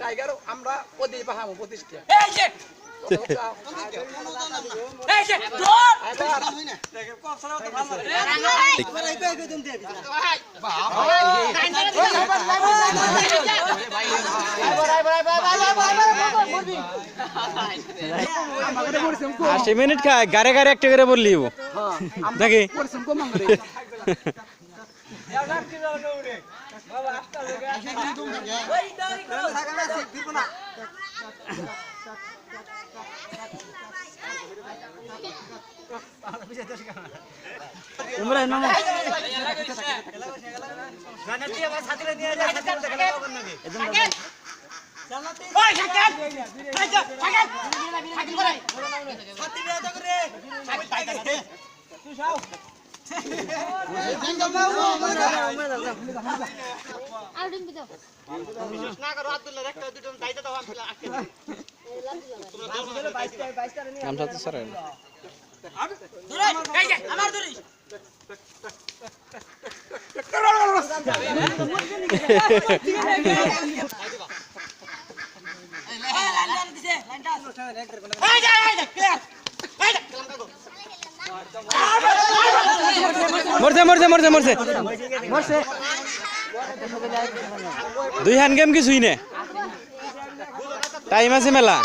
Tiger আমরা ওদি প্রতিষ্ঠা। এই যে আশি মিনিট খায় গাড়ে গাড়ে একটা করে বললি নাকি? পরিশ্রম কম করে ইমরান মামা ওই সাকেত এই যে সাকেত সাকেত করে আর ডিম দাও নামটা তো স্যার ধরে এই যে আমার ধরিস এই লাইন লাইন দিছে লাইনটা যে এই যে ক্লিয়ার এই যে মরছে মরছে মরছে মরছে। মরছে। দুই হ্যান্ড গেম কিছুই নে। টাইম আছে মেলা।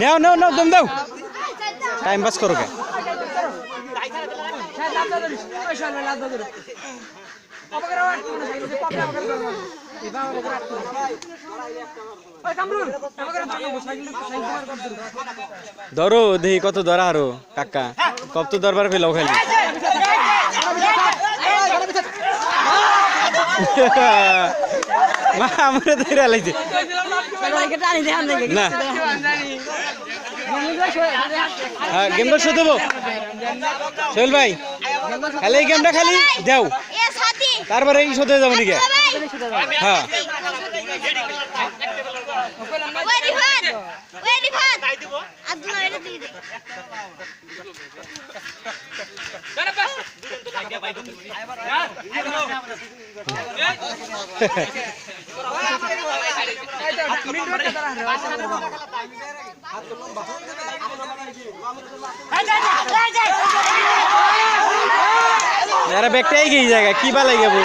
নেও নেও নেও দম দাও। টাইম পাস করো কে? ধরো, দেখি কত ধরা আরও কাকা। কত দরবার পেলাও খালি। গেমটা শুধু সোহেল ভাই, খালি এই গেমটা খালি সাথী তারপরে এই শোধে যাব নাকি? হ্যাঁ। এরা ব্যাগটাই গিয়ে জায়গা কি বা লাগে বউ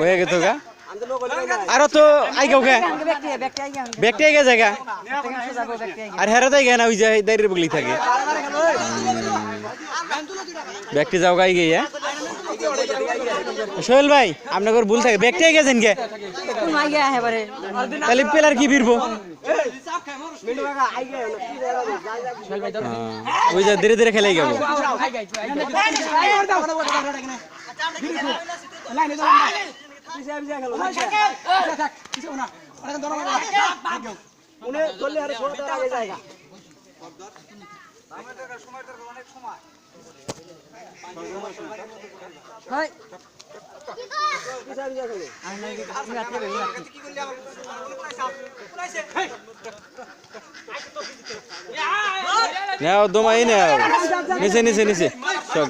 হয়ে গা। আরও তো আই গাও আর হেরা তাই না ওই যে দাঁড়িয়ে বগলি থাকে। ব্যাগটি যাও গাই গিয়ে হ্যাঁ? সোহেল ভাই আপনার ভুল থাকে। ব্যাগটাই গেছেন কে তাহলে পেলার কি ফিরবো ওই যে ধীরে ধীরে খেলে গেল। নাও দমাই নাও। নিচে নিচে নিচে। সব।